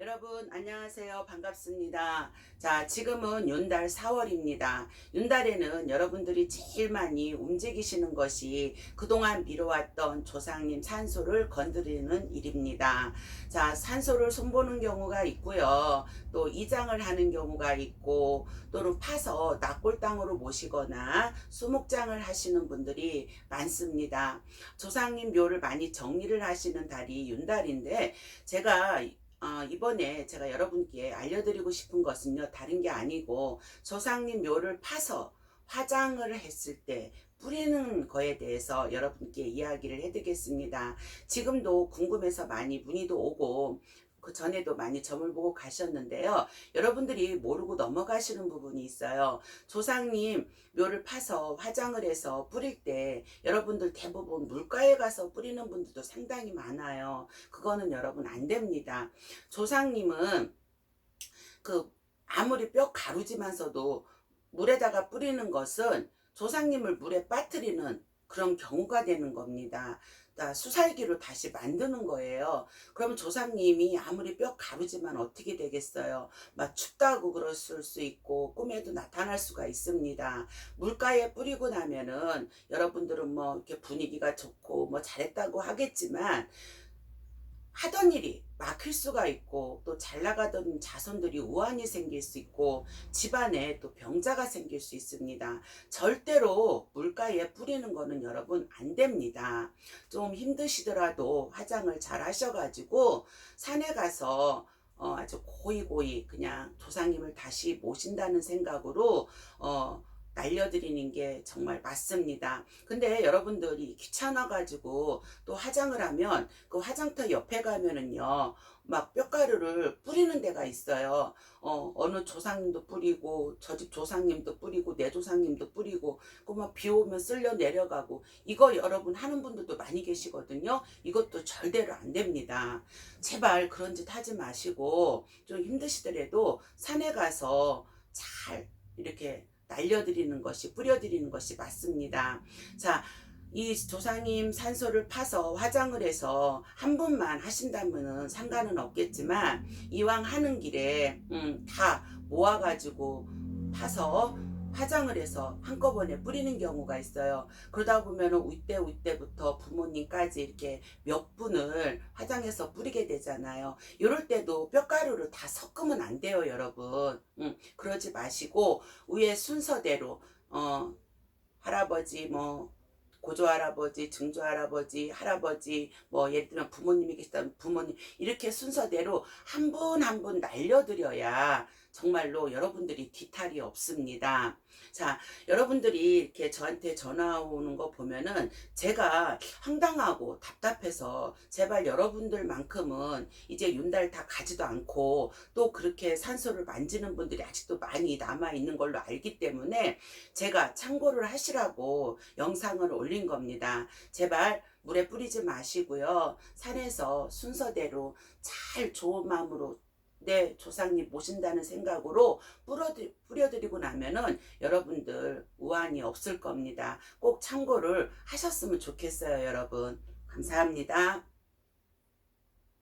여러분 안녕하세요. 반갑습니다. 자 지금은 윤달 4월입니다. 윤달에는 여러분들이 제일 많이 움직이시는 것이 그동안 미뤄왔던 조상님 산소를 건드리는 일입니다. 자 산소를 손보는 경우가 있고요. 또 이장을 하는 경우가 있고 또는 파서 납골당으로 모시거나 수목장을 하시는 분들이 많습니다. 조상님 묘를 많이 정리를 하시는 달이 윤달인데 제가 어, 이번에 제가 여러분께 알려드리고 싶은 것은요, 다른 게 아니고, 조상님 묘를 파서 화장을 했을 때 뿌리는 거에 대해서 여러분께 이야기를 해드리겠습니다. 지금도 궁금해서 많이 문의도 오고, 그 전에도 많이 점을 보고 가셨는데요. 여러분들이 모르고 넘어가시는 부분이 있어요. 조상님 묘를 파서 화장을 해서 뿌릴 때 여러분들 대부분 물가에 가서 뿌리는 분들도 상당히 많아요. 그거는 여러분 안 됩니다. 조상님은 그 아무리 뼈 가루지만서도 물에다가 뿌리는 것은 조상님을 물에 빠뜨리는 그런 경우가 되는 겁니다. 다 수살기로 다시 만드는 거예요. 그러면 조상님이 아무리 뼈 가루지만 어떻게 되겠어요? 막 춥다고 그랬을 수 있고 꿈에도 나타날 수가 있습니다. 물가에 뿌리고 나면은 여러분들은 뭐 이렇게 분위기가 좋고 뭐 잘했다고 하겠지만 하던 일이 막힐 수가 있고 또 잘 나가던 자손들이 우환이 생길 수 있고 집안에 또 병자가 생길 수 있습니다. 절대로 물가에 뿌리는 거는 여러분 안 됩니다. 좀 힘드시더라도 화장을 잘 하셔가지고 산에 가서 어, 아주 고이 고이 그냥 조상님을 다시 모신다는 생각으로 어, 날려드리는 게 정말 맞습니다. 근데 여러분들이 귀찮아가지고 또 화장을 하면 그 화장터 옆에 가면은요, 막 뼈가루를 뿌리는 데가 있어요. 어, 어느 조상님도 뿌리고, 저 집 조상님도 뿌리고, 내 조상님도 뿌리고, 그막 비 오면 쓸려 내려가고, 이거 여러분 하는 분들도 많이 계시거든요. 이것도 절대로 안 됩니다. 제발 그런 짓 하지 마시고, 좀 힘드시더라도 산에 가서 잘 이렇게 날려드리는 것이 뿌려드리는 것이 맞습니다. 자, 이 조상님 산소를 파서 화장을 해서 한 분만 하신다면은 상관은 없겠지만 이왕 하는 길에 음, 다 모아가지고 파서 화장을 해서 한꺼번에 뿌리는 경우가 있어요. 그러다 보면은 윗대 윗대부터 부모님까지 이렇게 몇 분을 화장해서 뿌리게 되잖아요. 이럴 때도 뼈가루를 다 섞으면 안 돼요, 여러분. 음, 그러지 마시고 위에 순서대로 어 할아버지 뭐 고조 할아버지, 증조 할아버지, 할아버지, 뭐 예를 들면 부모님이 계시다면 부모님 이렇게 순서대로 한 분 한 분 날려드려야 정말로 여러분들이 뒤탈이 없습니다. 자, 여러분들이 이렇게 저한테 전화 오는 거 보면은 제가 황당하고 답답해서 제발 여러분들만큼은 이제 윤달 다 가지도 않고 또 그렇게 산소를 만지는 분들이 아직도 많이 남아 있는 걸로 알기 때문에 제가 참고를 하시라고 영상을 올린 겁니다. 제발 물에 뿌리지 마시고요. 산에서 순서대로 잘 좋은 마음으로 내 조상님 모신다는 생각으로 뿌려드, 뿌려드리고 나면은 여러분들 우환이 없을 겁니다. 꼭 참고를 하셨으면 좋겠어요, 여러분. 감사합니다.